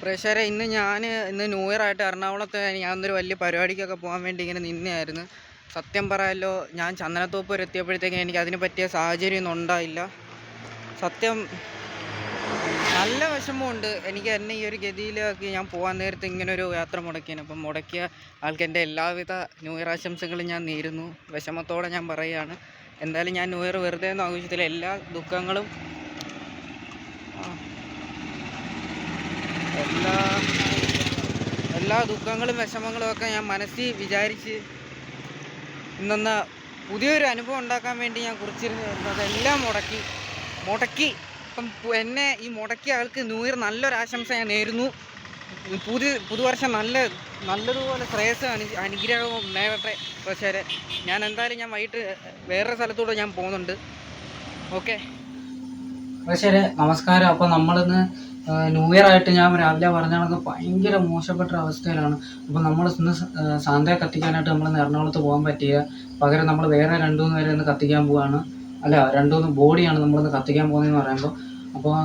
പ്രേക്ഷകരെ ഇന്ന് ഞാൻ ഇന്ന് ന്യൂ ഇയർ ആയിട്ട് എറണാകുളത്ത് ഞാൻ ഒരു വലിയ പരിപാടിക്കൊക്കെ പോകാൻ വേണ്ടി ഇങ്ങനെ നിന്നെയായിരുന്നു. സത്യം പറയാമല്ലോ ഞാൻ ചന്ദനത്തോപ്പ് വരെ എത്തിയപ്പോഴത്തേക്കും എനിക്ക് അതിന് പറ്റിയ സാഹചര്യം ഒന്നും ഉണ്ടായില്ല. സത്യം നല്ല വിഷമമുണ്ട്. എനിക്ക് എന്നെ ഈ ഒരു ഗതിയിലാക്കി ഞാൻ പോകാൻ നേരത്തെ ഇങ്ങനെ ഒരു യാത്ര മുടക്കിയാണ്. അപ്പം മുടക്കിയ ആൾക്ക് എന്റെ എല്ലാവിധ ന്യൂ ഇയർ ആശംസകളും ഞാൻ നേരുന്നു. വിഷമത്തോടെ ഞാൻ പറയുകയാണ്. എന്തായാലും ഞാൻ ന്യൂ ഇയർ വെറുതെ ഒന്നും ആഘോഷിച്ചില്ല എല്ലാ ദുഃഖങ്ങളും എല്ലാ എല്ലാ ദുഃഖങ്ങളും വിഷമങ്ങളും ഒക്കെ ഞാൻ മനസ്സിൽ വിചാരിച്ച് ഇന്നൊന്ന് പുതിയൊരു അനുഭവം ഉണ്ടാക്കാൻ വേണ്ടി ഞാൻ കുറിച്ചിരുന്നു അതെല്ലാം മുടക്കി മുടക്കി. ഇപ്പം എന്നെ ഈ മുടക്കിയ ആൾക്ക് ന്യൂ ഇയർ നല്ലൊരാശംസ ഞാൻ നേരുന്നു. പുതിയ പുതുവർഷം നല്ല നല്ലതുപോലെ ശ്രേയസ് അനു അനുഗ്രഹവും നേരട്ടെ പക്ഷേ ഞാൻ എന്തായാലും ഞാൻ വൈകിട്ട് വേറൊരു സ്ഥലത്തൂടെ ഞാൻ പോകുന്നുണ്ട്. ഓക്കെ. പക്ഷേ നമസ്കാരം. അപ്പോൾ നമ്മളിന്ന് ന്യൂ ഇയർ ആയിട്ട് ഞാൻ രാവിലെ പറഞ്ഞ കണക്ക് ഭയങ്കര മോശപ്പെട്ട അവസ്ഥയിലാണ്. അപ്പോൾ നമ്മൾ ഇന്ന് സ- കത്തിക്കാനായിട്ട് നമ്മൾ എറണാകുളത്ത് പോകാൻ പറ്റിയ പകരം നമ്മൾ വേറെ രണ്ടു മൂന്ന് പേരെ ഒന്ന് കത്തിക്കാൻ പോവാണ്. അല്ല രണ്ടു മൂന്ന് ബോഡിയാണ് നമ്മളിന്ന് കത്തിക്കാൻ പോകുന്നതെന്ന് പറയുമ്പോൾ അപ്പോൾ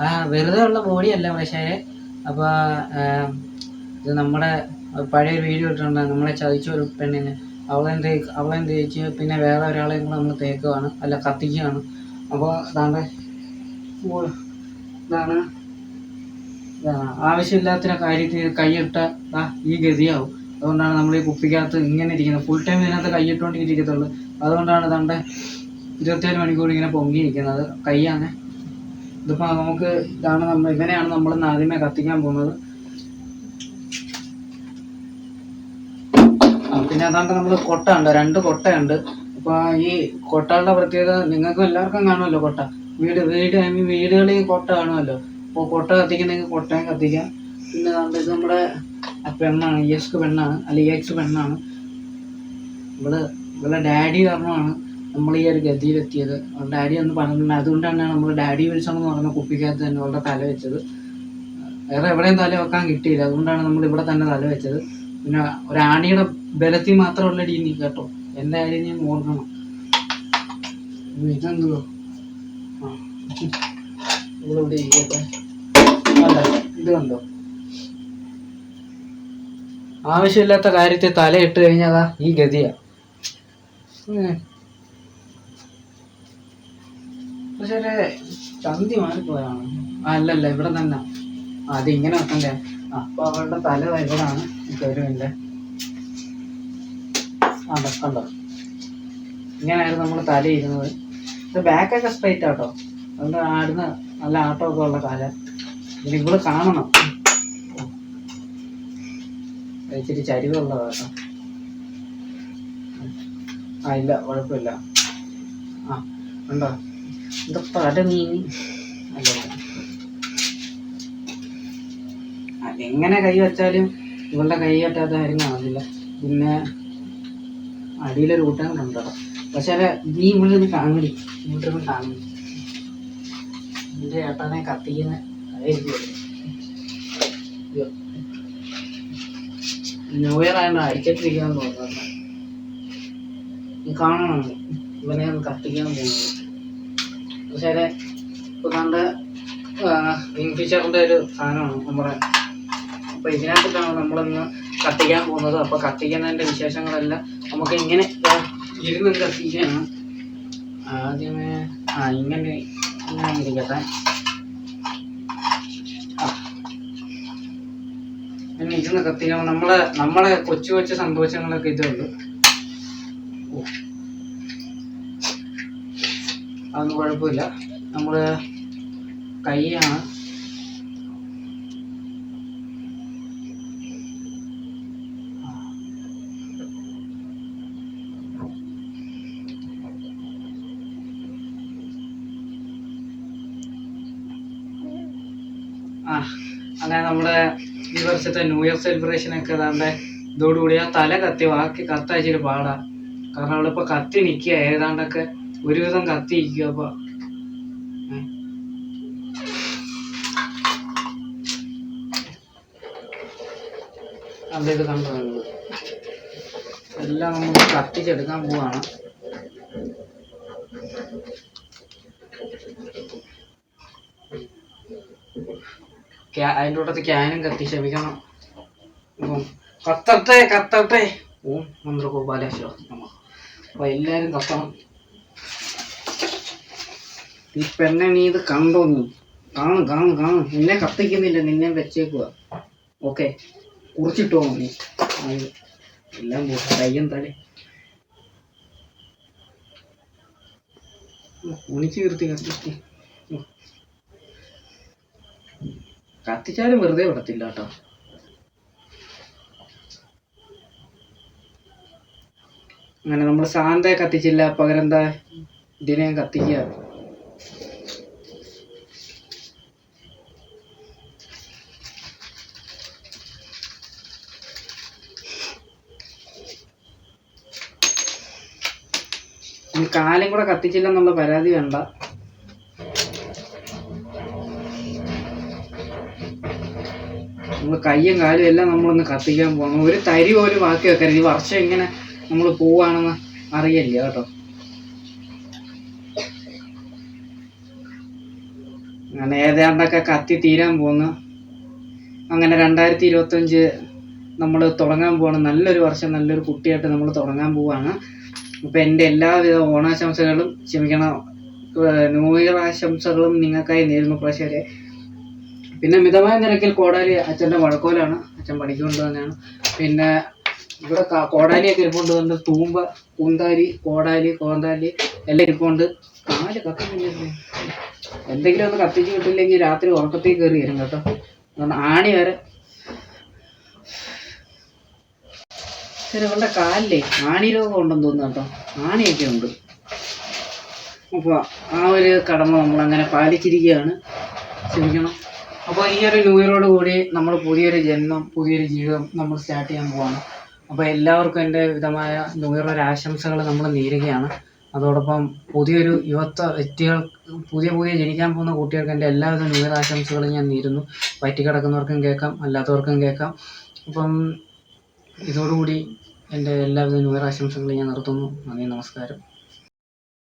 ആ വെറുതെ ഉള്ള ബോഡി അല്ല പക്ഷേ അപ്പോൾ ഇത് നമ്മുടെ പഴയ വീഡിയോ ഇട്ടിട്ടുണ്ട്. നമ്മളെ ചതിച്ച ഒരു പെണ്ണിന്. അവളെയും തേക്ക് അവളെയും തേച്ച് പിന്നെ വേറെ ഒരാളെയും കൂടെ നമ്മൾ തേക്കുകയാണ്. അല്ല കത്തിക്കുകയാണ്. അപ്പോൾ താങ്കൾ ഇതാണ് ആവശ്യമില്ലാത്ത കാര്യത്തിൽ കൈയിട്ട ഈ ഗതിയാവും. അതുകൊണ്ടാണ് നമ്മൾ ഈ കുപ്പിക്കകത്ത് ഇങ്ങനെ ഇരിക്കുന്നത്. ഫുൾ ടൈം ഇതിനകത്ത് കൈയിട്ടുകൊണ്ടേ ഇരിക്കത്തുള്ളൂ. അതുകൊണ്ടാണ് തണ്ട ഇരുപത്തിയേഴ് മണിക്കൂർ ഇങ്ങനെ പൊങ്ങിയിരിക്കുന്നത് കൈയാണ് ഇതിപ്പോൾ നമുക്ക് ഇതാണ് നമ്മൾ ഇവനെയാണ് നമ്മൾ ആദ്യമേ കത്തിക്കാൻ പോകുന്നത്. പിന്നെ അതാണ്ട് നമ്മൾ കൊട്ട ഉണ്ട് രണ്ട് കൊട്ടയുണ്ട്. അപ്പോൾ ഈ കൊട്ടകളുടെ പ്രത്യേകത നിങ്ങൾക്കും എല്ലാവർക്കും കാണുമല്ലോ കൊട്ട. വീട് വീട് ഐ മീൻ വീടുകളിൽ കൊട്ട കാണുമല്ലോ. അപ്പോൾ കൊട്ട കത്തിക്കുന്നെങ്കിൽ കൊട്ടയും കത്തിക്കാം. പിന്നെ ഇത് നമ്മുടെ പെണ്ണാണ് ഇ പെണ്ണാണ് അല്ല ഇ എക്സ് പെണ്ണാണ്. ഇവൾ ഇവളെ ഡാഡി കാരണമാണ് നമ്മൾ ഈ ഒരു ഗതിയിലെത്തിയത്. ഡാഡി ഒന്ന് പറഞ്ഞിട്ടുണ്ട്. അതുകൊണ്ടാണ് നമ്മൾ ഡാഡി എന്ന് പറഞ്ഞ കുപ്പിക്കകത്ത് തന്നെ അവളുടെ തല വെച്ചത്. വേറെ എവിടെയും തല വെക്കാൻ കിട്ടിയില്ല. അതുകൊണ്ടാണ് നമ്മൾ ഇവിടെ തന്നെ തല വെച്ചത്. പിന്നെ ഒരാണിയുടെ ബലത്തിൽ മാത്രമുള്ള നീ കേട്ടോ. എന്റെ കാര്യം ഞാൻ ഓർക്കണം ഇതെന്തോ ആ ഇവിടെ ചെയ്യട്ടെ അല്ല ഇത് കണ്ടോ? ആവശ്യമില്ലാത്ത കാര്യത്തെ തലയിട്ട് കഴിഞ്ഞാൽ ഈ ഗതിയാ. പക്ഷേ ചന്തി മാറിപ്പോയാണ് അല്ലല്ല ഇവിടെ തന്നെ. ഇങ്ങനെ വെക്കണ്ടേ? അപ്പൊ അവളുടെ തല ഇവിടാണ്. കരുവിന്റെ ആ കണ്ടോ? ഇങ്ങനെയായിരുന്നു നമ്മൾ തല ഇരുന്നത് ബാക്കൊക്കെ സ്ട്രൈറ്റ് ആട്ടോ അതുകൊണ്ട് ആടുന്ന നല്ല ആട്ടമൊക്കെ ഉള്ള കാലം. ഇനി ഇവിടെ കാണണം. ഇച്ചിരി ചരിവുള്ള കേട്ടോ ആ ഇല്ല കുഴപ്പമില്ല. ആ ഉണ്ടോ? ഇത് പല നീങ്ങി അല്ല. അതെങ്ങനെ കൈ വെച്ചാലും ഇവളുടെ കൈ കെട്ടാത്ത കാര്യം കാണുന്നില്ല പിന്നെ അടിയിലൊരു കൂട്ടം ഉണ്ടോ പക്ഷേ നീ ഇവിടെ നിന്ന് കാണി ഇവിടെ നിന്ന് കാണില്ല ഏട്ടനെ കത്തിക്കുന്ന. ന്യൂ ഇയർ ആയതുകൊണ്ട് അയച്ചിട്ടിരിക്കാൻ തോന്നുന്നു. കാണണം. ഇവനെ ഒന്ന് കത്തിക്കാൻ പോകുന്നത് പക്ഷേ കിങ് ഫിഷറിന്റെ ഒരു സാധനമാണ് നമ്മുടെ അപ്പൊ ഇതിനകത്തിട്ടാണ് നമ്മളിന്ന് കത്തിക്കാൻ പോകുന്നത്. അപ്പൊ കത്തിക്കുന്നതിന്റെ വിശേഷങ്ങളെല്ലാം നമുക്ക് ഇങ്ങനെ ഇരുന്ന് കത്തിക്കാണ് ആദ്യമേ ആ ഇങ്ങനെ ഇങ്ങനെ ഇരിക്കട്ടെ നമ്മളെ നമ്മളെ കൊച്ചു കൊച്ചു ഇതേ ഉള്ളു. അതൊന്നും കുഴപ്പമില്ല. നമ്മൾ കൈയാണ് അങ്ങനെ നമ്മുടെ ഈ വർഷത്തെ ന്യൂ ഇയർ സെലിബ്രേഷൻ ഒക്കെ ഏതാണ്ട് ഇതോടുകൂടി ആ തല കത്തി ബാക്കി കത്തയച്ചിട്ട് പാടാ കാരണം അവളിപ്പോ കത്തി നിൽക്കുക ഏതാണ്ടൊക്കെ ഒരുവിധം കത്തി നിൽക്കുക അപ്പൊ ഏ. കണ്ടോ ഇത് കണ്ടോ നിങ്ങൾ? എല്ലാം നമുക്ക് കത്തിച്ചെടുക്കാൻ പോവാണ് അതിന്റെ കൂട്ടത്ത് ക്യാനും കത്തി ക്ഷമിക്കണം. അപ്പം കത്തട്ടെ കത്തട്ടെ. ഓം മന്ത്രഗോപാലേശ്വര നമ അപ്പൊ എല്ലാരും കത്തണം. ഈ പെണ്ണെ നീ ഇത് കണ്ടോ നീ? കാണും കാണും കാണും. നിന്നെ കത്തിക്കുന്നില്ല നിന്നെ വെച്ചേക്കുക ഓക്കെ. കുറിച്ചിട്ടോ നീ. എല്ലാം കയ്യും തലേ ഉണിച്ച് കീർത്തി കത്തിച്ച് കത്തിച്ചാലും വെറുതെ വിടത്തില്ല കേട്ടോ. അങ്ങനെ നമ്മൾ സാന്തയെ കത്തിച്ചില്ല പകരം എന്താ ഇതിനെ കത്തിക്കുക. കാലം കൂടെ കത്തിച്ചില്ല എന്നുള്ള പരാതി വേണ്ട. നമ്മൾ കയ്യും കാലും എല്ലാം നമ്മളൊന്ന് കത്തിക്കാൻ പോകണം ഒരു തരി പോലും ബാക്കി വെക്കരുത്. ഈ വർഷം ഇങ്ങനെ നമ്മൾ പോവാണെന്ന് അറിയില്ല കേട്ടോ. അങ്ങനെ ഏതാണ്ടൊക്കെ കത്തി തീരാൻ പോകുന്നു അങ്ങനെ രണ്ടായിരത്തി ഇരുപത്തഞ്ച് നമ്മൾ തുടങ്ങാൻ പോവാണ്. നല്ലൊരു വർഷം നല്ലൊരു കുട്ടിയായിട്ട് നമ്മൾ തുടങ്ങാൻ പോവാണ്. അപ്പം എന്റെ എല്ലാവിധ ഓണാശംസകളും ക്ഷമിക്കണം ന്യൂ ഇയർ ആശംസകളും നിങ്ങൾക്കായി നേരുന്നു. പ്രേക്ഷകരെ പിന്നെ മിതമായ നിരക്കിൽ കോടാലി അച്ഛന്റെ വഴക്കോലാണ് അച്ഛൻ പണിക്കൊണ്ട് തന്നെയാണ് പിന്നെ ഇവിടെ കോടാലിയൊക്കെ ഇരിപ്പുണ്ട്. വന്ന് തൂമ്പ കൂന്താരി കോടാലി കോന്താലി എല്ലാം ഇരിപ്പുണ്ട്. കാൽ കത്തുന്നില്ലേ എന്തെങ്കിലും ഒന്ന് കത്തിച്ച് കിട്ടില്ലെങ്കിൽ രാത്രി ഉറക്കത്തേക്ക് കയറി വരും കേട്ടോ. അതുകൊണ്ട് ആണി വരെ. ശരി ഇവളുടെ കാലിലേ ആണി രോഗം ഉണ്ടെന്ന് തോന്നുന്നു കേട്ടോ. ആണിയൊക്കെ ഉണ്ട്. അപ്പോൾ ആ ഒരു കടമ നമ്മൾ അങ്ങനെ പാലിച്ചിരിക്കുകയാണ്. ക്ഷമിക്കണം. അപ്പോൾ ഈ ഒരു ന്യൂ ഇയറോട് കൂടി നമ്മൾ പുതിയൊരു ജന്മം പുതിയൊരു ജീവിതം നമ്മൾ സ്റ്റാർട്ട് ചെയ്യാൻ പോവാണ്. അപ്പോൾ എല്ലാവർക്കും എന്റെ വിധമായ ന്യൂ ഇയർ ആശംസകൾ നമ്മൾ നേരുകയാണ്. അതോടൊപ്പം പുതിയൊരു യുവത്വ വ്യക്തികൾ പുതിയ പുതിയ ജനിക്കാൻ പോകുന്ന കുട്ടികൾക്ക് എന്റെ എല്ലാവിധ ന്യൂ ഇയർ ആശംസകളും ഞാൻ നേരുന്നു. പറ്റിക്കിടക്കുന്നവർക്കും കേൾക്കാം അല്ലാത്തവർക്കും കേൾക്കാം. അപ്പം ഇതോടുകൂടി എന്റെ എല്ലാവിധ ന്യൂ ഇയർ ആശംസകളും ഞാൻ നിർത്തുന്നു. നന്ദി നമസ്കാരം.